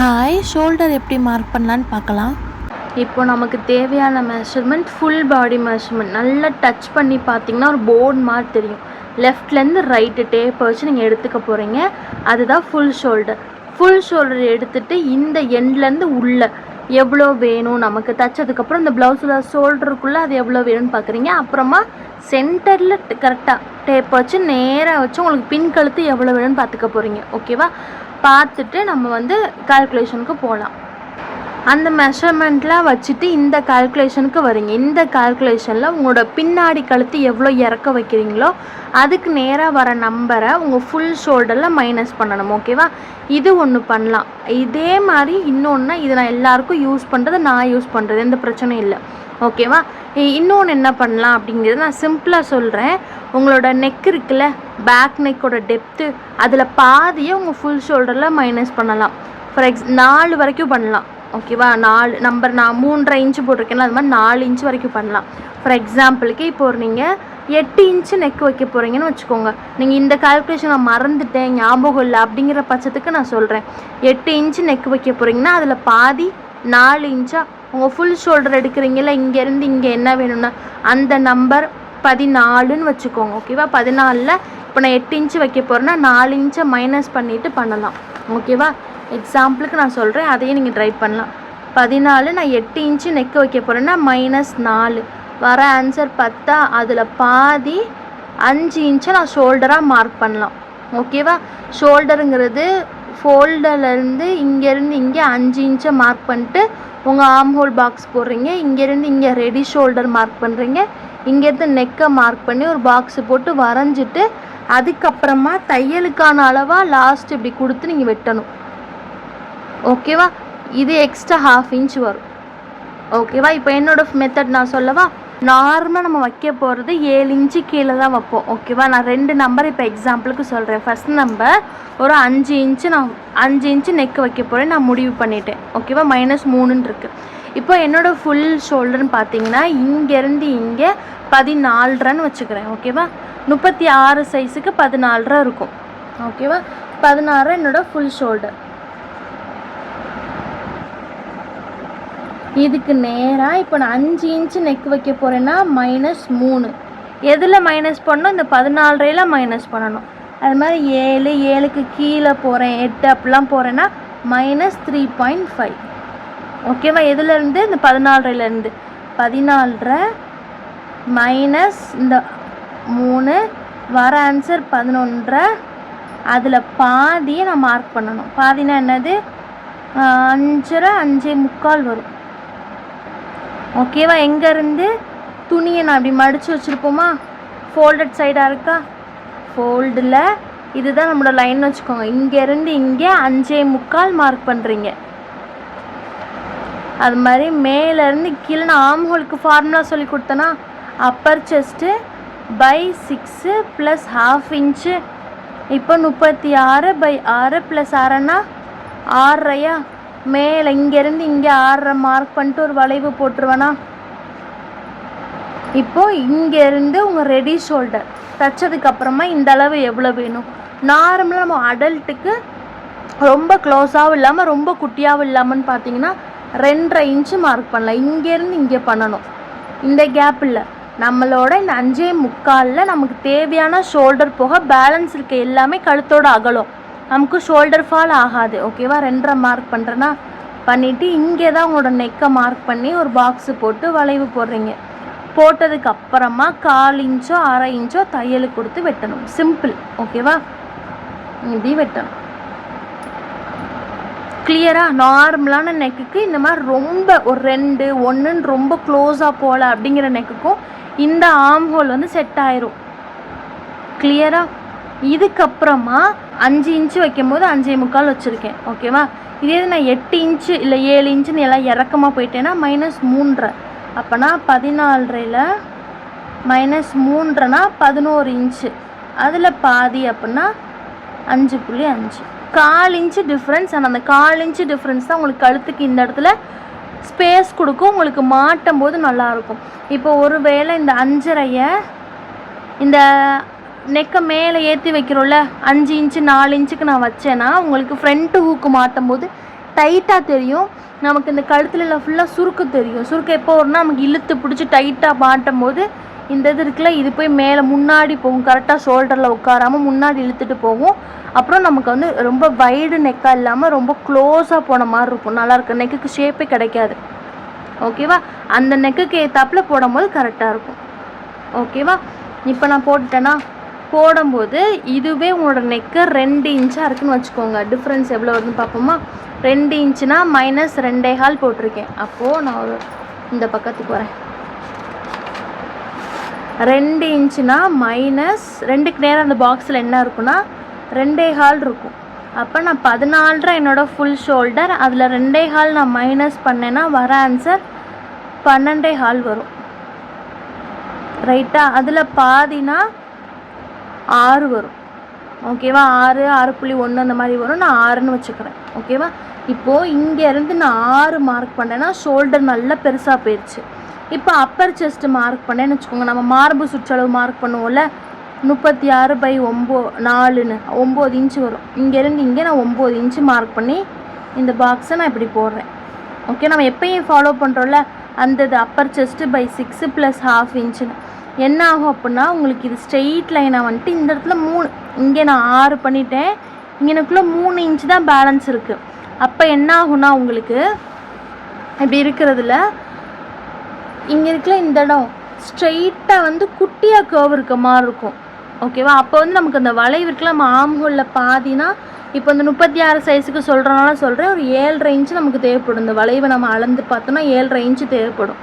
Hi shoulder எப்படி mark பண்ணலான்னு பார்க்கலாம். இப்போ நமக்கு தேவையான மெஷர்மெண்ட் ஃபுல் பாடி மெஷர்மெண்ட் நல்லா டச் பண்ணி பார்த்தீங்கன்னா ஒரு போர்டு மாதிரி தெரியும். லெஃப்ட்லேருந்து ரைட்டு டேப் வச்சு நீங்கள் எடுத்துக்க போகிறீங்க அதுதான் ஃபுல் ஷோல்டர் ஃபுல் ஷோல்டர் எடுத்துகிட்டு இந்த எண்ட்லேருந்து உள்ளே எவ்வளோ வேணும் நமக்கு தைச்சதுக்கப்புறம் இந்த ப்ளவுஸில் ஷோல்டருக்குள்ளே அது எவ்வளோ வேணும்னு பார்க்குறீங்க. அப்புறமா சென்டரில் கரெக்டாக டேப் வச்சு நேராக வச்சு உங்களுக்கு பின் கழுத்து எவ்வளோ வேணும்னு பார்த்துக்க போகிறீங்க ஓகேவா பார்த்துட்டு நம்ம வந்து கால்குலேஷனுக்கு போகலாம் அந்த மெஷர்மெண்ட்லாம் வச்சுட்டு இந்த கால்குலேஷனுக்கு வரீங்க இந்த கால்குலேஷனில் உங்களோட பின்னாடி கழுத்து எவ்வளோ இறக்க வைக்கிறீங்களோ அதுக்கு நேராக வர நம்பரை உங்கள் ஃபுல் ஷோல்டரில் மைனஸ் பண்ணணும் ஓகேவா இது ஒன்று பண்ணலாம். இதே மாதிரி இன்னொன்று இது நான் எல்லாருக்கும் யூஸ் பண்ணுறது நான் யூஸ் பண்ணுறது எந்த பிரச்சனையும் இல்லை. ஓகேவா இன்னொன்று என்ன பண்ணலாம் அப்படிங்கிறது நான் சிம்பிளாக சொல்கிறேன் உங்களோட நெக் இருக்குல்ல பேக் நெக்கோட டெப்த்து அதில் பாதியை உங்கள் ஃபுல் ஷோல்டரில் மைனஸ் பண்ணலாம். ஃபார் எக்ஸ் நாலு வரைக்கும் பண்ணலாம். ஓகேவா நாலு நம்பர் நான் மூன்றரை இன்ச்சு போட்டிருக்கேன்னா அது மாதிரி நாலு இன்ச்சு வரைக்கும் பண்ணலாம். ஃபார் எக்ஸாம்பிளுக்கு இப்போ ஒரு நீங்கள் எட்டு இன்ச்சு நெக் வைக்க போகிறீங்கன்னு வச்சுக்கோங்க. நீங்கள் இந்த கால்குலேஷன் நான் மறந்துட்டேன் ஞாபகம் இல்லை அப்படிங்கிற பட்சத்துக்கு நான் சொல்கிறேன் எட்டு இன்ச்சு நெக் வைக்க போகிறீங்கன்னா அதில் பாதி நாலு இன்ச்சாக உங்கள் ஃபுல் ஷோல்டர் எடுக்கிறீங்களா இங்கேருந்து இங்கே என்ன வேணும்னா அந்த நம்பர் பதினாலுன்னு வச்சுக்கோங்க. ஓகேவா பதினாலில் இப்போ நான் எட்டு இன்ச்சு வைக்க போகிறேன்னா நாலு இன்ச்சை மைனஸ் பண்ணிவிட்டு பண்ணலாம். ஓகேவா எக்ஸாம்பிளுக்கு நான் சொல்கிறேன் அதையும் நீங்கள் ட்ரை பண்ணலாம். பதினாலு நான் எட்டு இன்ச்சு நெக்கு வைக்க போகிறேன்னா மைனஸ் நாலு. வர ஆன்சர் பத்தா அதில் பாதி அஞ்சு இன்ச்சை நான் ஷோல்டராக மார்க் பண்ணலாம். ஓகேவா ஷோல்டருங்கிறது ஃபோல்டர்லேருந்து இங்கேருந்து இங்கே அஞ்சு இன்ச்சை மார்க் பண்ணிட்டு உங்கள் ஆர்ம் ஹோல் பாக்ஸ் போடுறீங்க இங்கேருந்து இங்கே ரெடி ஷோல்டர் மார்க் பண்ணுறீங்க இங்கேருந்து நெக்கை மார்க் பண்ணி ஒரு பாக்ஸு போட்டு வரைஞ்சிட்டு அதுக்கப்புறமா தையலுக்கான அளவாக லாஸ்ட் இப்படி கொடுத்து நீங்கள் வெட்டணும். ஓகேவா இது எக்ஸ்ட்ரா ஹாஃப் இன்ச் வரும். ஓகேவா இப்போ என்னோட மெத்தட் நான் சொல்லவா? நார்மலாக நம்ம வைக்க போகிறது ஏழு இன்ச்சு கீழே தான் வைப்போம். ஓகேவா நான் ரெண்டு நம்பர் இப்போ எக்ஸாம்பிளுக்கு சொல்கிறேன் ஃபஸ்ட் நம்பர் ஒரு அஞ்சு இன்ச்சு நான் அஞ்சு இன்ச்சு நெக் வைக்க போகிறேன் நான் முடிவு பண்ணிட்டேன். ஓகேவா மைனஸ் மூணுன்னு இருக்குது இப்போ என்னோடய ஃபுல் ஷோல்டர்னு பார்த்தீங்கன்னா இங்கேருந்து இங்கே பதினாலரைன்னு வச்சுக்கிறேன். ஓகேவா முப்பத்தி ஆறு சைஸுக்கு பதினாலரை இருக்கும். ஓகேவா பதினாறு என்னோடய ஃபுல் ஷோல்டர் இதுக்கு நேராக இப்போ நான் அஞ்சு இன்ச்சு நெக் வைக்க போகிறேன்னா மைனஸ் மூணு. எதில் மைனஸ் பண்ணணும்? இந்த பதினாலரையில் மைனஸ் பண்ணணும். அது மாதிரி ஏழு ஏழுக்கு கீழே போகிறேன் எட்டு அப்படிலாம் போகிறேன்னா மைனஸ் த்ரீ பாயிண்ட் ஃபைவ் ஓகேவா எதுலேருந்து இந்த பதினாலரைலேருந்து பதினாலரை மைனஸ் இந்த மூணு வர ஆன்சர் பதினொன்றரை. அதில் பாதியை நான் மார்க் பண்ணணும். பாதினா என்னது? அஞ்சரை அஞ்சே முக்கால் வரும். ஓகேவா எங்கேருந்து துணியை நான் அப்படி மடித்து வச்சுருப்போமா? ஃபோல்டட் சைடாக இருக்கா? ஃபோல்டில் இதுதான் நம்மளோட லைன் வச்சுக்கோங்க. இங்கேருந்து இங்கே அஞ்சே முக்கால் மார்க் பண்ணுறீங்க அது மாதிரி மேலேருந்து கீழே நான் ஆம் ஹோலுக்கு ஃபார்முலா சொல்லி கொடுத்தேன்னா upper chest by six plus half inch இப்போ முப்பத்தி ஆறு பை ஆறு ப்ளஸ் ஆறுன்னா ஆறரையா? மேலே இங்கேருந்து இங்கே ஆறரை மார்க் பண்ணிட்டு ஒரு வளைவு போட்டுருவேனா? இப்போ இங்கேருந்து உங்கள் ரெடி ஷோல்டர் தைச்சதுக்கப்புறமா இந்த அளவு எவ்வளோ வேணும்? நார்மலாக நம்ம அடல்ட்டுக்கு ரொம்ப க்ளோஸாகவும் இல்லாமல் ரொம்ப குட்டியாகவும் இல்லாமல்னு பார்த்தீங்கன்னா ரெண்டரை இன்ச்சு மார்க் பண்ணலாம். இங்கேருந்து இங்கே பண்ணணும். இந்த கேப் இல்லை. நம்மளோட இந்த அஞ்சே முக்காலில் நமக்கு தேவையான ஷோல்டர் போக பேலன்ஸ் இருக்க எல்லாமே கழுத்தோட அகலம். நமக்கு ஷோல்டர் ஃபால் ஆகாது ஓகேவா ரெண்டரை மார்க் பண்ணுறேன்னா பண்ணிவிட்டு இங்கே தான் உங்களோட நெக்கை மார்க் பண்ணி ஒரு பாக்ஸு போட்டு வளைவு போடுறீங்க. போட்டதுக்கு அப்புறமா கால் இன்ச்சோ அரை இன்ச்சோ தையலுக்கு கொடுத்து வெட்டணும். சிம்பிள் ஓகேவா இப்படி வெட்டணும். கிளியராக நார்மலான நெக்குக்கு இந்த மாதிரி ரொம்ப ஒரு ரெண்டு ஒன்றுன்னு ரொம்ப க்ளோஸாக போகல அப்படிங்கிற நெக்குக்கும் இந்த ஆம் ஹோல் வந்து செட் ஆயிரும். கிளியராக இதுக்கப்புறமா அஞ்சு இன்ச்சு வைக்கும்போது அஞ்சே முக்கால் வச்சுருக்கேன் ஓகேவா இதே இது நான் எட்டு இன்ச்சு இல்லை ஏழு இன்ச்சுன்னு எல்லாம் இறக்கமாக போயிட்டேன்னா மைனஸ் மூன்றரை. அப்போனா பதினாலரையில் மைனஸ் மூன்றரைனா பதினோரு இன்ச்சு. அதில் பாதி அப்படின்னா அஞ்சு புள்ளி அஞ்சு. கால் இன்ச்சு டிஃப்ரென்ஸ் ஆனால் அந்த கால் இன்ச்சு டிஃப்ரென்ஸ் தான் உங்களுக்கு கழுத்துக்கு இந்த இடத்துல ஸ்பேஸ் கொடுக்கும். உங்களுக்கு மாட்டும் போது நல்லாயிருக்கும் இப்போ ஒருவேளை இந்த அஞ்சரையை இந்த நெக்கை மேலே ஏற்றி வைக்கிறோம்ல அஞ்சு இன்ச்சு நாலு இன்ச்சுக்கு நான் வச்சேன்னா உங்களுக்கு ஃப்ரண்ட்டு ஹூக்கு மாட்டும் போது டைட்டாக தெரியும். நமக்கு இந்த கழுத்தில் ஃபுல்லாக சுருக்கு தெரியும். சுருக்கு எப்போ வரும்னா நமக்கு இழுத்து பிடிச்சி டைட்டாக மாட்டும் போது இந்த இது இருக்குல்ல இது போய் மேலே முன்னாடி போகும். கரெக்டாக ஷோல்டரில் உட்காராமல் முன்னாடி இழுத்துட்டு போகும். அப்புறம் நமக்கு வந்து ரொம்ப வைடு நெக்காக இல்லாமல் ரொம்ப க்ளோஸாக போன மாதிரி இருக்கும். நல்லாயிருக்கும் நெக்குக்கு ஷேப்பே கிடைக்காது. ஓகேவா அந்த நெக்குக்கு ஏற்றாப்புல போடும்போது கரெக்டாக இருக்கும். ஓகேவா இப்போ நான் போட்டுட்டேன்னா போடும்போது இதுவே உங்களோட நெக்கு ரெண்டு இன்ச்சாக இருக்குதுன்னு வச்சுக்கோங்க. டிஃப்ரென்ஸ் எவ்வளோ வருதுன்னு பார்ப்போமா? ரெண்டு இன்ச்சுனா மைனஸ் ரெண்டே கால் போட்டிருக்கேன். அப்போது நான் ஒரு இந்த பக்கத்துக்கு வரேன் ரெண்டு இன்ச்சுனா மைனஸ் ரெண்டுக்கு நேரம் அந்த பாக்ஸில் என்ன இருக்குன்னா ரெண்டே கால் இருக்கும். அப்போ நான் பதினாலரை என்னோட ஃபுல் ஷோல்டர் அதில் ரெண்டே கால் நான் மைனஸ் பண்ணேன்னா வர ஆன்சர் பன்னெண்டே கால் வரும். ரைட்டா அதில் பாதினா ஆறு வரும். ஓகேவா? ஆறு ஆறு புள்ளி ஒன்று அந்த மாதிரி வரும். நான் ஆறுன்னு வச்சுக்கிறேன். ஓகேவா? இப்போது இங்கேருந்து நான் ஆறு மார்க் பண்ணேன்னா ஷோல்டர் நல்லா பெருசாக போயிடுச்சு இப்போ அப்பர் செஸ்ட் மார்க் பண்ணேன்னு வச்சுக்கோங்க. நம்ம மார்பு சுற்றளவு மார்க் பண்ணுவோம்ல. முப்பத்தி ஆறு பை ஒம்போ நாலுன்னு. ஒம்பது இன்ச்சு வரும். இங்கேருந்து இங்கே நான் ஒம்பது இன்ச்சு மார்க் பண்ணி இந்த பாக்ஸை நான் இப்படி போடுறேன். ஓகே நம்ம எப்பயும் ஃபாலோ பண்ணுறோம்ல அந்த upper chest by six plus half இன்ச்சுன்னு என்ன ஆகும் அப்படின்னா உங்களுக்கு இது ஸ்ட்ரெயிட் லைனாக வந்துட்டு இந்த இடத்துல மூணு இங்கே நான் ஆறு பண்ணிட்டேன். இங்கனக்குள்ளே மூணு இன்ச்சு தான் பேலன்ஸ் இருக்குது அப்போ என்ன ஆகும்னா உங்களுக்கு இப்படி இருக்கிறதுல இங்கே இருக்கிற இந்த இடம் ஸ்ட்ரெயிட்டாக வந்து குட்டியாக கேர்வ் இருக்க மாதிரி இருக்கும். ஓகேவா அப்போ வந்து நமக்கு அந்த வளைவு இருக்குல்ல நம்ம ஆம்ஹோலில் பாதினா இப்போ இந்த முப்பத்தி ஆறு சைஸுக்கு சொல்கிறனால சொல்கிறேன் ஒரு ஏழு இன்ச்சு நமக்கு தேவைப்படும். இந்த வளைவை நம்ம அளந்து பார்த்தோம்னா ஏழு இன்ச்சு தேவைப்படும்.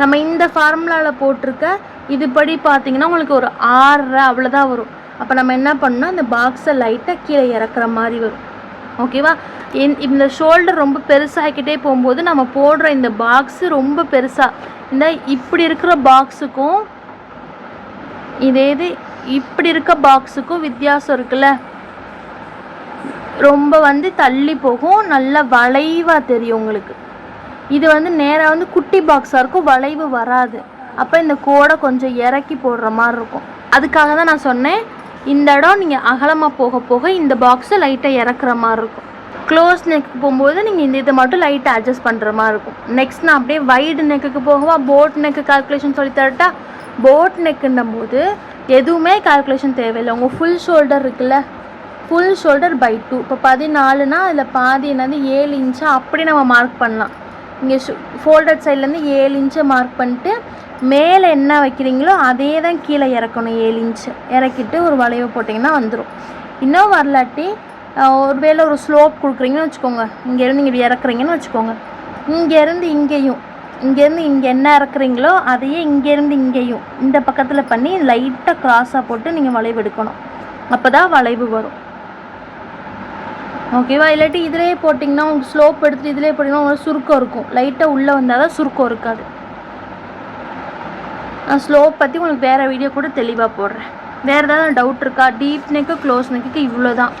நம்ம இந்த ஃபார்முலாவில் போட்டிருக்க இதுபடி பார்த்தீங்கன்னா உங்களுக்கு ஒரு ஆறரை அவ்வளோதான் வரும். அப்போ நம்ம என்ன பண்ணோம் இந்த பாக்ஸை லைட்டாக கீழே இறக்குற மாதிரி வரும். ஓகேவா இந்த ஷோல்டர் ரொம்ப பெருசாகிக்கிட்டே போகும்போது நம்ம போடுற இந்த பாக்ஸு ரொம்ப பெருசாக இந்த இப்படி இருக்கிற பாக்ஸுக்கும் இதே இது இப்படி இருக்க பாக்ஸுக்கும் வித்தியாசம் இருக்குல்ல? ரொம்ப வந்து தள்ளி போகும் நல்ல வளைவாக தெரியும் உங்களுக்கு. இது வந்து நேராக வந்து குட்டி பாக்ஸாக இருக்கும் வளைவு வராது. அப்போ இந்த கோடை கொஞ்சம் இறக்கி போடுற மாதிரி இருக்கும். அதுக்காக தான் நான் சொன்னேன் இந்த இடம் நீங்கள் அகலமாக போக போக இந்த பாக்ஸை லைட்டாக இறக்குற மாதிரி இருக்கும். க்ளோஸ் நெக்கு போகும்போது நீங்கள் இந்த இதை மட்டும் லைட்டாக அட்ஜஸ்ட் பண்ணுற மாதிரி இருக்கும். நெக்ஸ்ட் நான் அப்படியே வைடு நெக்குக்கு போகவா போட் நெக்கு கால்குலேஷன் சொல்லி தரட்டா? போட் நெக்குன்னும் போது எதுவுமே கால்குலேஷன் தேவையில்லை. உங்கள் ஃபுல் ஷோல்டர் இருக்குல்ல? ஃபுல் ஷோல்டர் பை டூ இப்போ பதினாலுனா அதில் பாதி என்னது ஏழு இன்ச்சா அப்படி நம்ம மார்க் பண்ணலாம். இங்கே ஃபோல்டட் சைட்லேருந்து ஏழு இன்ச்சை மார்க் பண்ணிட்டு மேலே என்ன வைக்கிறீங்களோ அதே தான் கீழே இறக்கணும் ஏழு இன்ச்சு இறக்கிட்டு ஒரு வளைவு போட்டிங்கன்னா வந்துடும் இன்னும் வரலாட்டி ஒரு ஒருவேளை ஒரு ஸ்லோப் கொடுக்குறீங்கன்னு வச்சுக்கோங்க. இங்கேருந்து இங்கே இறக்குறீங்கன்னு வச்சுக்கோங்க. இங்கேருந்து இங்கேயும் இங்கேருந்து இங்கே என்ன இறக்குறீங்களோ அதையே இங்கேருந்து இங்கேயும் இந்த பக்கத்தில் பண்ணி லைட்டாக க்ராஸாக போட்டு நீங்கள் வளைவு எடுக்கணும். அப்போ தான் வளைவு வரும். ஓகேவா? இல்லாட்டி இதிலே போட்டிங்கன்னா உங்களுக்கு ஸ்லோப் எடுத்துகிட்டு இதிலே போட்டிங்கன்னா உங்களுக்கு சுருக்கம் இருக்கும். லைட்டாக உள்ளே வந்தால் தான் சுருக்கம் இருக்காது. நான் ஸ்லோப் பற்றி உங்களுக்கு வேறு வீடியோ கூட தெளிவாக போடுறேன். வேறு ஏதாவது டவுட் இருக்கா? டீப் நெக்கு க்ளோஸ் நெக்குக்கு இவ்வளோ தான்